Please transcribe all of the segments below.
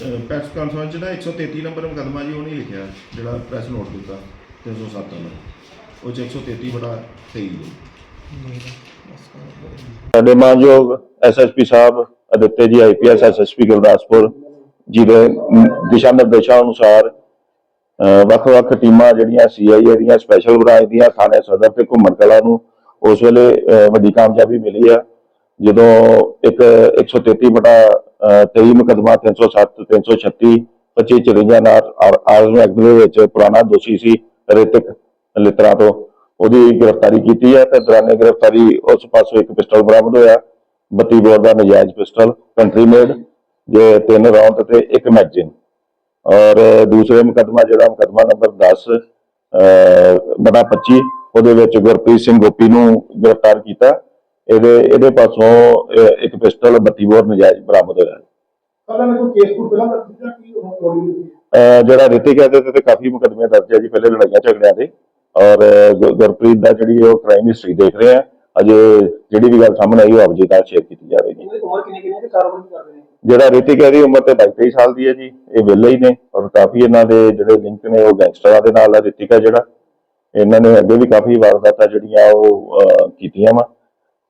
Press conference 'ਚ 133 number ਮੁਕੱਦਮਾ ਜੀ ਉਹ ਨਹੀਂ ਲਿਖਿਆ, ਜਿਹੜਾ ਪ੍ਰੈਸ ਨੋਟ ਦਿੱਤਾ 307 ਨੰਬਰ ਉਹ 'ਚ 133 ਬੜਾ 23 ਹੈ ਸਾਡੇ ਮਾਨਯੋਗ ਐਸਐਸਪੀ ਸਾਹਿਬ, ਅਦਿੱਤੇ ਜੀ ਆਈਪੀਐਸ ਐਸਐਸਪੀ ਗੁਰਦਾਸਪੁਰ ਜੀ ਦੇ ਦਿਸ਼ਾ ਨਿਰਦੇਸ਼ਾਂ ਅਨੁਸਾਰ ਵੱਖ-ਵੱਖ ਟੀਮਾਂ ਜਿਹੜੀਆਂ ਸੀਆਈਏ ਦੀਆਂ ਸਪੈਸ਼ਲ ਬ੍ਰਾਂਚ ਦੀਆਂ ਥਾਣੇ ਸਦਰ ਤੇ ਘੁੰਮਣ ਕਲਾ ਨੂੰ, ਉਸ ਵੇਲੇ ਵੱਡੀ ਕਾਮਯਾਬੀ ਮਿਲੀ ਆ। ਜਦੋਂ ਇੱਕ 133 ਬਟਾ 23 ਮੁਕਦਮਾ 307 336 25 54 ਨਾਲ ਆਰਮ ਐਕਟ ਦੇ ਵਿੱਚ ਪੁਰਾਣਾ ਦੋਸ਼ੀ ਸੀ ਰਿਤਿਕ ਲਿਤਰਾ ਤੋਂ। ਉਹਦੀ ਗ੍ਰਿਫਤਾਰੀ ਕੀਤੀ ਹੈ ਤੇ ਦੌਰਾਨੇ ਗ੍ਰਿਫਤਾਰੀ ਉਸ ਪਾਸੋਂ ਇੱਕ ਪਿਸਟਲ ਬਰਾਮਦ ਹੋਇਆ। 32 ਬੋਰ ਦਾ ਨਜਾਇਜ਼ ਪਿਸਟਲ ਕੰਟਰੀ ਮੇਡ ਜੇ ਤਿੰਨ ਰਾਉਂਡ ਤੇ ਇੱਕ ਮੈਗਜ਼ੀਨ। ਔਰ ਦੂਸਰੇ ਮੁਕਦਮਾ ਜਿਹੜਾ ਮੁਕਦਮਾ ਨੰਬਰ 10 ਅਹ, ਬਟਾ 25 ਉਹਦੇ ਵਿੱਚ ਗੁਰਪ੍ਰੀਤ ਸਿੰਘ ਗੋਪੀ ਨੂੰ ਗ੍ਰਿਫਤਾਰ ਕੀਤਾ। ਇਹਦੇ ਇਹਦੇ ਪਾਸੋਂ ਇੱਕ ਪਿਸਟਲ 32 ਬੋਰ ਨਜਾਇਜ਼ ਬਰਾਮਦ ਹੋਇਆ। ਜਿਹੜਾ ਰਿਤਿਕ ਹੈ ਤੇ ਕਾਫੀ ਮੁਕਦਮੇ ਦਰਜ ਹੈ ਜੀ ਪਹਿਲੇ ਲੜਾਈਆਂ ਝਗੜਿਆਂ ਦੇ। ਔਰ ਗੁਰਪ੍ਰੀਤ ਦਾ ਜਿਹੜੀ ਉਹ ਕ੍ਰਾਈਮ ਹਿਸਟਰੀ ਦੇਖ ਰਹੇ ਆ ਅਜੇ ਜਿਹੜੀ ਵੀ ਗੱਲ ਸਾਹਮਣੇ ਆਈ ਉਹ ਆਪ ਜੀ ਸ਼ੇਅਰ ਕੀਤੀ ਉਮਰ ਕਿੰਨੀ ਕਿੰਨੀ ਹੈ ਤੇ ਕਾਰੋਬਾਰ ਕੀ ਕਰਦੇ ਨੇ? ਜਿਹੜਾ ਰਿਤਿਕ ਹੈ ਦੀ ਉਮਰ ਤੇ 22 ਸਾਲ ਦੀ ਹੈ ਜੀ ਇਹ ਵਿਹਲੇ ਹੀ ਨੇ। ਔਰ ਕਾਫੀ ਇਹਨਾਂ ਦੇ ਜਿਹੜੇ ਲਿੰਕ ਨੇ ਉਹ ਗੈਂਗਸਟਰਾਂ ਦੇ ਨਾਲ ਹੈ ਰਿਤਿਕ ਹੈ ਜਿਹੜਾ। ਇਹਨਾਂ ਨੇ ਅੱਗੇ ਵੀ ਕਾਫੀ ਵਾਰਦਾਤਾਂ ਜਿਹੜੀਆਂ ਉਹ ਕੀਤੀਆਂ ਵਾ।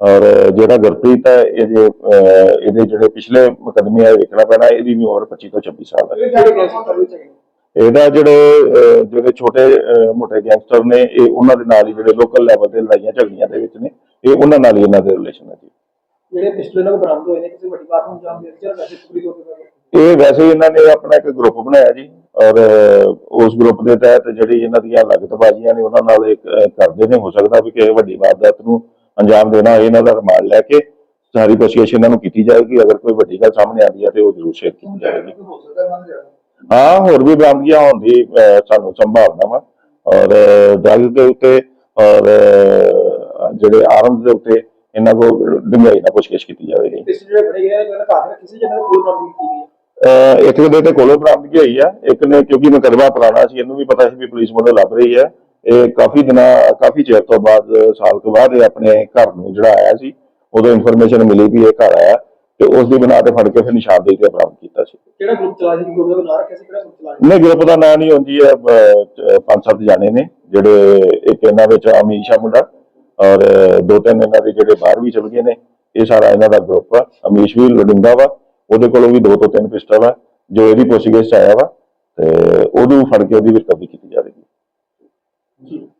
ਔਰ ਜਿਹੜਾ ਗੁਰਪ੍ਰੀਤ ਹੈ ਇਹਦੇ ਇਹਦੇ ਜਿਹੜੇ ਪਿਛਲੇ ਮੁਕੱਦਮੇ ਆ ਵੇਖਣਾ ਪੈਣਾ ਇਹਦੀ ਵੀ ਉਮਰ 25 ਤੋਂ 26 ਸਾਲ ਹੈ ਇਹਦਾ ਜਿਹੜੇ ਜਿਹੜੇ ਛੋਟੇ ਮੋਟੇ ਗੈਂਗਸਟਰ ਨੇ ਇਹ ਉਹਨਾਂ ਦੇ ਨਾਲ ਹੀ ਜਿਹੜੇ ਲੋਕਲ ਲੈਵਲ ਤੇ ਲੜਾਈਆਂ ਝਗੜੀਆਂ ਦੇ ਵਿੱਚ ਨੇ ਇਹ ਉਹਨਾਂ ਨਾਲ ਹੀ ਇਹਨਾਂ ਦੇ ਰਿਲੇਸ਼ਨ ਹੈ ਜੀ। ਜਿਹੜੇ ਪਿਛਲੇ ਨਾਲ ਬਰਾਮਦ ਹੋਏ ਨੇ ਕਿਸੇ ਵੱਡੀ ਬਾਤ ਨੂੰ ਅੰਜਾਮ ਦੇ ਦਿੱਤਾ ਜਾਂ ਵੈਸੇ ਪੂਰੀ ਇਹ ਵੈਸੇ ਇਹਨਾਂ ਨੇ ਆਪਣਾ ਇੱਕ ਗਰੁੱਪ ਬਣਾਇਆ ਜੀ ਔਰ ਉਸ ਗਰੁੱਪ ਦੇ ਤਹਿਤ ਜਿਹੜੀ ਇਹਨਾਂ ਦੀਆਂ ਲਗਤਬਾਜ਼ੀਆਂ ਨੇ ਉਹਨਾਂ ਨਾਲ ਇੱਕ ਕਰਦੇ ਨੇ ਹੋ ਸਕਦਾ ਵੀ ਕਿਸੇ ਵੱਡੀ ਵਾਰਦਾਤ ਨੂੰ ਅੰਜਾਮ ਦੇਣਾ ਇਹਨਾਂ ਦਾ ਰਿਮਾਂਡ ਲੈ ਕੇ ਸਾਰੀ ਕੋਸ਼ਿਸ਼ ਇਹਨਾਂ ਨੂੰ ਕੀਤੀ ਜਾਏਗੀ। ਅਗਰ ਕੋਈ ਵੱਡੀ ਗੱਲ ਸਾਹਮਣੇ ਆਉਂਦੀ ਹੈ ਤੇ ਉਹ ਜ਼ਰੂਰ ਸ਼ੇਅਰ ਕੀਤੀ ਜਾਏਗੀ। ਹੋ ਹਾਂ ਹੋਰ ਵੀ ਬਰਾਮਦਗੀਆਂ ਹੋਣ ਦੀ ਸਾਨੂੰ ਸੰਭਾਵਨਾ ਵਾ। ਔਰ ਡਰਗ ਦੇ ਉੱਤੇ ਔਰ ਜਿਹੜੇ ਆਰਮਸ ਦੇ ਉੱਤੇ ਇਹਨਾਂ ਕੋ ਡੂੰਘਾਈ ਨਾਲ ਪੁੱਛਗਿੱਛ ਕੀਤੀ ਜਾਵੇਗੀ। ਪਿਛਲੇ ਜਿਹੜੇ ਬੜੇ ਗਏ ਇਹਨਾਂ ਘਰ ਕਿਸੇ ਜਗ੍ਹਾ ਤੇ ਕੋਈ ਬਰਾਮਦ ਕੀਤੀ ਗਈ ਹੈ ਇੱਕ ਦੇ ਤੇ ਕੋਲੋਂ ਬਰਾਮਦਗੀ ਹੋਈ ਆ। ਇੱਕ ਨੇ ਕਿਉਂਕਿ ਮੁਕੱਦਮਾ ਪੁਰਾਣਾ ਸੀ ਇਹਨੂੰ ਵੀ ਪਤਾ ਸੀ ਵੀ ਪੁਲਿਸ ਵੱਲੋਂ ਲੱਭ ਰਹੀ ਹੈ ਇਹ ਕਾਫੀ ਦਿਨਾਂ ਕਾਫੀ ਚਿਰ ਤੋਂ ਬਾਅਦ ਸਾਲ ਤੋਂ ਬਾਅਦ ਇਹ ਆਪਣੇ ਘਰ ਨੂੰ ਜਿਹੜਾ ਆਇਆ ਸੀ ਉਦੋਂ ਇਨਫੋਰਮੇਸ਼ਨ ਮਿਲੀ ਵੀ ਇਹ ਘਰ ਆਇਆ ਤੇ ਉਸ ਦੀ ਬਣਾ ਤੇ ਫੜ ਕੇ ਫਿਰ ਨਿਸ਼ਾਨਦੇਹੀ ਤੇ ਬਰਾਮਦ ਕੀਤਾ ਸੀ। ਕਿਹੜਾ ਗਰੁੱਪ ਚਲਾ ਸੀ? ਗਰੁੱਪ ਦਾ ਨਾਮ ਰੱਖਿਆ ਸੀ? ਕਿਹੜਾ ਗਰੁੱਪ ਚਲਾ ਸੀ? ਨਹੀਂ ਗਰੁੱਪ ਦਾ ਨਾਂ ਨਹੀਂ ਹੁੰਦੀ ਹੈ ਪੰਜ ਸੱਤ ਜਾਣੇ ਨੇ ਜਿਹੜੇ ਇੱਕ ਇਹਨਾਂ ਵਿੱਚ ਅਮੀਸ਼ਾ ਮੁੰਡਾ ਔਰ ਦੋ ਤਿੰਨ ਇਹਨਾਂ ਦੇ ਜਿਹੜੇ ਬਾਹਰ ਵੀ ਚਲ ਗਏ ਨੇ ਇਹ ਸਾਰਾ ਇਹਨਾਂ ਦਾ ਗਰੁੱਪ ਆ ਅਮੀਸ਼ ਵੀ ਲੜਿੰਦਾ ਵਾ ਉਹਦੇ ਕੋਲੋਂ ਵੀ ਦੋ ਤੋਂ ਤਿੰਨ ਪਿਸਟਲ ਆ ਜੋ ਇਹਦੀ ਪੁੱਛਗਿੱਛ 'ਚ ਆਇਆ ਵਾ ਤੇ ਉਹਨੂੰ ਫੜ ਕੇ ਉਹਦੀ ਰਿਕਵਰੀ ਕੀਤੀ ਜਾਵੇਗੀ। ਜੀ